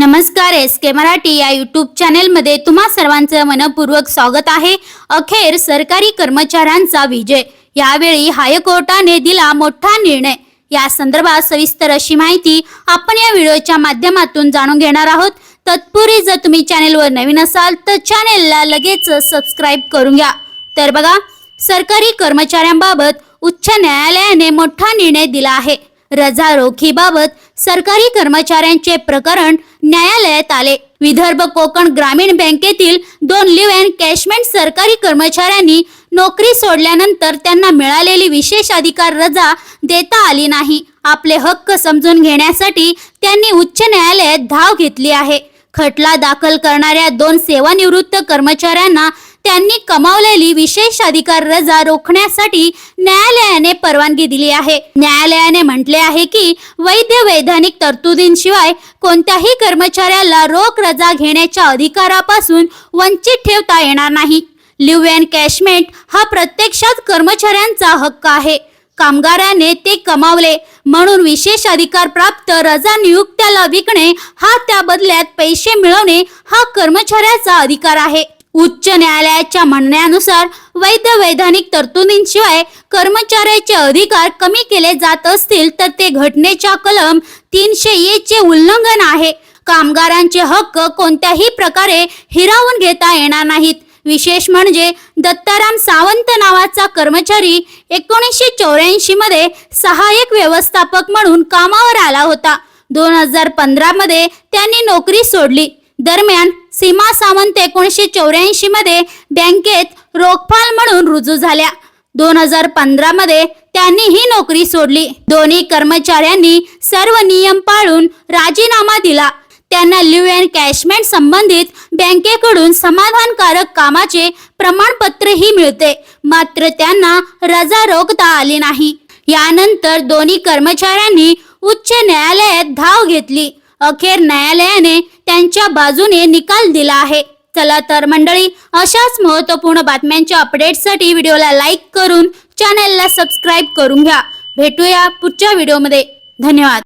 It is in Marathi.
नमस्कार एस के मराठी या यूट्यूब चॅनेलमध्ये तुम्हा सर्वांचं मनपूर्वक स्वागत आहे. अखेर सरकारी कर्मचाऱ्यांचा विजय. यावेळी हायकोर्टाने दिला मोठा निर्णय. या संदर्भात सविस्तर अशी माहिती आपण या व्हिडिओच्या माध्यमातून जाणून घेणार आहोत. तत्पूर्वी जर तुम्ही चॅनेलवर नवीन असाल तर चॅनेलला लगेच सबस्क्राईब करून घ्या. तर बघा सरकारी कर्मचाऱ्यांबाबत उच्च न्यायालयाने मोठा निर्णय दिला आहे. रजा रोखीबाबत सरकारी कर्मचाऱ्यांचे प्रकरण न्यायालयात आले. विदर्भ कोकण ग्रामीण बँकेतील दोन लिव्ह अँड कॅशमेंट सरकारी कर्मचाऱ्यांनी नोकरी सोडल्यानंतर त्यांना मिळालेली विशेष अधिकार रजा देता आली नाही. आपले हक्क समजून घेण्यासाठी त्यांनी उच्च न्यायालयात धाव घेतली आहे. खटला दाखल करणाऱ्या दोन सेवानिवृत्त कर्मचाऱ्यांना त्यांनी कमावलेली विशेष अधिकार रजा रोखण्यासाठी न्यायालयाने परवानगी दिली आहे. न्यायालयाने म्हटले आहे की वैध वैधानिक तरतुदींशिवाय कोणत्याही कर्मचाऱ्याला रोख रजा घेण्याच्या अधिकारापासून वंचित ठेवता येणार नाही. लिव्ह अँड कॅशमेंट हा प्रत्यक्षात कर्मचाऱ्यांचा हक्क आहे. कामगाराने ते कमावले म्हणून विशेष अधिकार प्राप्त रजा नियुक्त्याला विकणे हा त्या बदल्यात पैसे मिळवणे हा कर्मचाऱ्याचा अधिकार आहे. उच्च न्यायालयाच्या म्हणण्यानुसार वैध वैधानिक तरतुदींशिवाय कर्मचाऱ्याचे अधिकार कमी केले जात असतील तर ते घटनेच्या कलम तीनशे ए चे उल्लंघन आहे. कामगारांचे हक्क कोणत्याही प्रकारे हिरावून घेता येणार नाहीत. विशेष म्हणजे दत्ताराम सावंत नावाचा कर्मचारी एकोणीसशे चौऱ्याऐंशी मध्ये सहाय्यक व्यवस्थापक म्हणून कामावर आला होता. दोन हजार पंधरा मध्ये त्यांनी नोकरी सोडली. दरम्यान सीमा सावंत एकोणीसशे चौऱ्याऐंशी मध्ये बँकेत रोखपाल म्हणून रुजू झाल्या. दोन हजार पंधरा मध्ये त्यांनी ही नोकरी सोडली. दोन्ही कर्मचाऱ्यांनी सर्व नियम पाळून राजीनामा दिला. त्यांना लिव्ह अँड कॅशमेंट संबंधित बँकेकडून समाधानकारक कामाचे प्रमाणपत्रही मिळते. मात्र त्यांना रजा रोखता आली नाही. यानंतर दोन्ही कर्मचाऱ्यांनी उच्च न्यायालयात धाव घेतली. अखेर न्यायालयाने त्यांच्या बाजूने निकाल दिला आहे. चला तर मंडळी अशाच महत्त्वपूर्ण बातम्यांच्या अपडेटसाठी व्हिडिओला लाईक करून चॅनलला सबस्क्राईब करून घ्या. भेटूया पुढच्या व्हिडिओमध्ये. धन्यवाद.